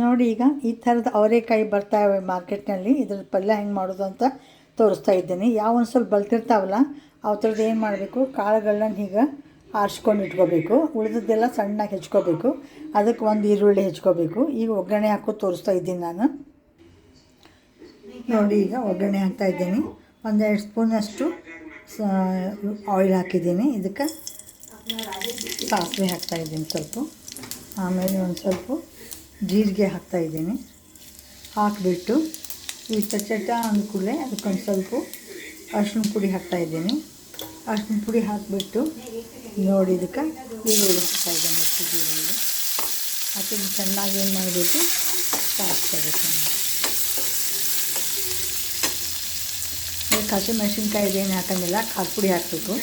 ನೋಡಿ ಈಗ ಈ ಥರದ ಅವರೆಕಾಯಿ ಬರ್ತಾವೆ ಮಾರ್ಕೆಟ್ನಲ್ಲಿ. ಇದ್ರ ಪಲ್ಯ ಹೆಂಗೆ ಮಾಡೋದು ಅಂತ ತೋರಿಸ್ತಾ ಇದ್ದೀನಿ. ಯಾವ ಒಂದು ಸ್ವಲ್ಪ ಬಲ್ತಿರ್ತಾವಲ್ಲ, ಅವು ಥರದ್ದು ಏನು ಮಾಡಬೇಕು? ಕಾಳುಗಳನ್ನ ಈಗ ಆರಿಸ್ಕೊಂಡು ಇಟ್ಕೋಬೇಕು. ಉಳಿದದ್ದೆಲ್ಲ ಸಣ್ಣಗೆ ಹೆಚ್ಕೋಬೇಕು. ಅದಕ್ಕೆ ಒಂದು ಈರುಳ್ಳಿ ಹೆಚ್ಕೋಬೇಕು. ಈಗ ಒಗ್ಗರಣೆ ಹಾಕೋ ತೋರಿಸ್ತಾ ಇದ್ದೀನಿ ನಾನು. ನೋಡಿ ಈಗ ಒಗ್ಗರಣೆ ಹಾಕ್ತಾ ಇದ್ದೀನಿ. ಒಂದೆರಡು ಸ್ಪೂನಷ್ಟು ಆಯಿಲ್ ಹಾಕಿದ್ದೀನಿ. ಇದಕ್ಕೆ ಸಾಸಿವೆ ಹಾಕ್ತಾ ಇದ್ದೀನಿ ಸ್ವಲ್ಪ. ಆಮೇಲೆ ಒಂದು ಸ್ವಲ್ಪ ಜೀರಿಗೆ ಹಾಕ್ತಾ ಇದ್ದೀನಿ. ಹಾಕಿಬಿಟ್ಟು ಈ ಚಟ ಅಂದಕೂಡಲೇ ಅದಕ್ಕೊಂದು ಸ್ವಲ್ಪ ಅರ್ಶಿನ ಪುಡಿ ಹಾಕ್ತಾ ಇದ್ದೀನಿ. ಅರ್ಶಿನ ಪುಡಿ ಹಾಕಿಬಿಟ್ಟು ನೋಡಿ ಇದಕ್ಕೆ ಈರುಳ್ಳಿ ಹಾಕ್ತಾ ಇದ್ದೀನಿ ಈರುಳ್ಳಿ. ಹಾಕಿ ಚೆನ್ನಾಗಿ ಏನು ಮಾಡಬೇಕು? ಸಾಕ್ತಾ ಹಸಿಮೆಣ್ಸಿನ್ಕಾಯಿ ಏನು ಹಾಕಂಗಿಲ್ಲ, ಖಾರ ಪುಡಿ ಹಾಕಬೇಕು.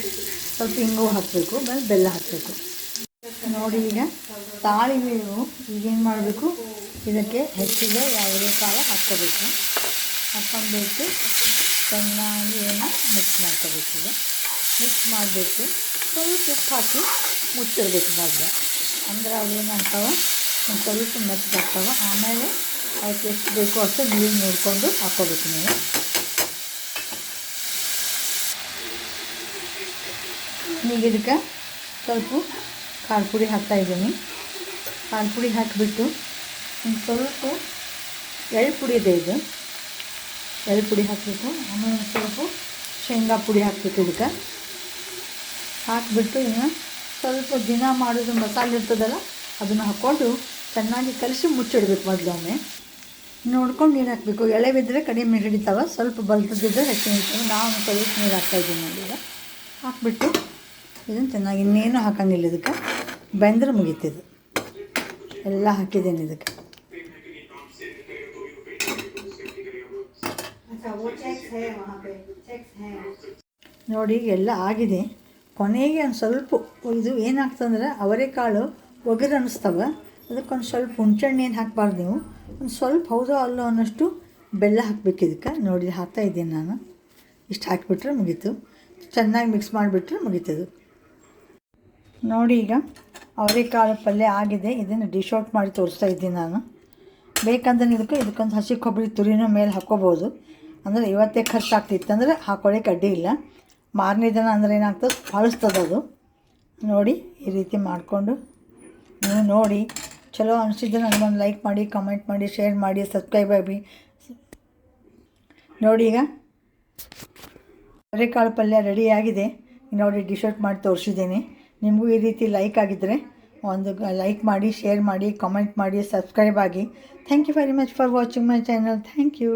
ಸ್ವಲ್ಪ ಹಿಂಗು ಹಾಕಬೇಕು, ಆಮೇಲೆ ಬೆಲ್ಲ ಹಾಕಬೇಕು. ನೋಡಿ ಈಗ ತಾಳಿ ತಾಳಿಗಳು ಈಗೇನು ಮಾಡಬೇಕು? ಇದಕ್ಕೆ ಹೆಚ್ಚಿಗೆ ಯಾವುದೇ ಕಾಲ ಹಾಕ್ಕೋಬೇಕು. ಹಾಕ್ಕೊಂಡ್ಬಿಟ್ಟು ಚೆನ್ನಾಗಿ ಏನು ಮಿಕ್ಸ್ ಮಾಡ್ಕೋಬೇಕು ಈಗ. ಮಿಕ್ಸ್ ಮಾಡಬೇಕು ಸ್ವಲ್ಪ ಉಪ್ಪು ಹಾಕಿ ಮುಚ್ಚಿಡ್ಬೇಕು ಮೊದಲು ಅಂದ್ರೆ ಅವು ಏನು ಆಗ್ತಾವೆ? ಒಂದು ಸ್ವಲ್ಪ ಮೆತ್ತಗಾಗ್ತಾವೆ ಆಮೇಲೆ ಅದಕ್ಕೆ ಎಷ್ಟು ಬೇಕೋ ಅಷ್ಟು ನೀರು ನೋಡಿಕೊಂಡು ಹಾಕ್ಕೋಬೇಕು ನೀವು. ಈಗ ಇದಕ್ಕೆ ಸ್ವಲ್ಪ ಖಾರ ಪುಡಿ ಹಾಕ್ತಾಯಿದ್ದೀನಿ ಖಾರ ಪುಡಿ ಹಾಕಿಬಿಟ್ಟು ಒಂದು ಸ್ವಲ್ಪ ಎಳ್ಳು ಪುಡಿ ಇದೆ ಇದು. ಎಳ್ಳು ಪುಡಿ ಹಾಕಬೇಕು ಆಮೇಲೆ ಒಂದು ಸ್ವಲ್ಪ ಶೇಂಗಾ ಪುಡಿ ಹಾಕಬೇಕು ಇದಕ್ಕೆ. ಹಾಕಿಬಿಟ್ಟು ಇನ್ನು ಸ್ವಲ್ಪ ದಿನ ಮಾಡೋದು ಮಸಾಲೆ ಇರ್ತದಲ್ಲ, ಅದನ್ನು ಹಾಕ್ಕೊಂಡು ಚೆನ್ನಾಗಿ ಕಲಸಿ ಮುಚ್ಚಿಡ್ಬೇಕು ಮೊದಲೊಮ್ಮೆ. ನೋಡ್ಕೊಂಡು ನೀರು ಹಾಕಬೇಕು. ಎಳೆ ಬಿದ್ದರೆ ಕಡಿಮೆ ಹಿಡಿತಾವೆ, ಸ್ವಲ್ಪ ಬಲ್ತದಿದ್ದರೆ ಹೆಚ್ಚಿನ ಹಿಡಿತಾವೆ. ನಾವು ಸ್ವಲ್ಪ ನೀರು ಹಾಕ್ತಾಯಿದ್ದೀನಿ ಇದ್ದೀನಿ ಈಗ ಹಾಕ್ಬಿಟ್ಟು ಇದನ್ನು ಚೆನ್ನಾಗಿ ಇನ್ನೇನು ಹಾಕಂಗಿಲ್ಲ ಇದಕ್ಕೆ. ಬೆಂದ್ರೆ ಮುಗೀತಿದು. ಎಲ್ಲ ಹಾಕಿದ್ದೀನಿ ಇದಕ್ಕೆ. ನೋಡಿ ಎಲ್ಲ ಆಗಿದೆ. ಕೊನೆಗೆ ಒಂದು ಸ್ವಲ್ಪ ಇದು ಏನಾಗ್ತಂದ್ರೆ ಅವರೆಕಾಳು ಒಗರು ಅನ್ನಿಸ್ತವೆ ಅದಕ್ಕೊಂದು ಸ್ವಲ್ಪ ಹುಣ್ಸೆಹಣ್ಣು ಏನು ಹಾಕ್ಬಾರ್ದು ನೀವು. ಒಂದು ಸ್ವಲ್ಪ ಹೌದೋ ಅಲ್ಲೋ ಅನ್ನೋಷ್ಟು ಬೆಲ್ಲ ಹಾಕ್ಬೇಕು ಇದಕ್ಕೆ. ನೋಡಿ ಹಾಕ್ತಾ ಇದ್ದೀನಿ ನಾನು. ಇಷ್ಟು ಹಾಕಿಬಿಟ್ರೆ ಮುಗೀತು. ಚೆನ್ನಾಗಿ ಮಿಕ್ಸ್ ಮಾಡಿಬಿಟ್ರೆ ಮುಗೀತದು. ನೋಡಿ ಈಗ ಅವರೆಕಾಳು ಪಲ್ಯ ಆಗಿದೆ, ಇದನ್ನು ಡಿಶ್ ಔಟ್ ಮಾಡಿ ತೋರಿಸ್ತಾ ಇದ್ದೀನಿ ನಾನು. ಬೇಕಂದ್ರೆ ಇದಕ್ಕೆ ಇದಕ್ಕೊಂದು ಹಸಿ ಕೊಬ್ಬರಿ ತುರಿನೂ ಮೇಲೆ ಹಾಕ್ಕೋಬೋದು. ಅಂದರೆ ಇವತ್ತೇ ಖರ್ಚಾಗ್ತಿತ್ತು ಅಂದರೆ ಹಾಕೊಳ್ಳೋಕೆ ಅಡ್ಡಿ ಇಲ್ಲ. ಮಾರನೇ ದಿನ ಅಂದರೆ ಏನಾಗ್ತದೆ? ಫಾಳಿಸ್ತದೆ ಅದು. ನೋಡಿ, ಈ ರೀತಿ ಮಾಡಿಕೊಂಡು ನೀವು ನೋಡಿ. ಚಲೋ ಅನಿಸಿದ್ರೆ ನನಗೊಂದು ಲೈಕ್ ಮಾಡಿ ಕಮೆಂಟ್ ಮಾಡಿ ಶೇರ್ ಮಾಡಿ ಸಬ್ಸ್ಕ್ರೈಬ್ ಆಗಿ ನೋಡಿ ಈಗ. ಅವರೆಕಾಳು ಪಲ್ಯ ರೆಡಿಯಾಗಿದೆ ನೋಡಿ ಡಿಶ್ ಔಟ್ ಮಾಡಿ ತೋರಿಸಿದ್ದೀನಿ. ನಿಮಗೂ ಈ ರೀತಿ ಲೈಕ್ ಆಗಿದ್ದರೆ ಒಂದು ಲೈಕ್ ಮಾಡಿ ಶೇರ್ ಮಾಡಿ ಕಮೆಂಟ್ ಮಾಡಿ ಸಬ್ಸ್ಕ್ರೈಬ್ ಆಗಿ. Thank you very much for watching my channel thank you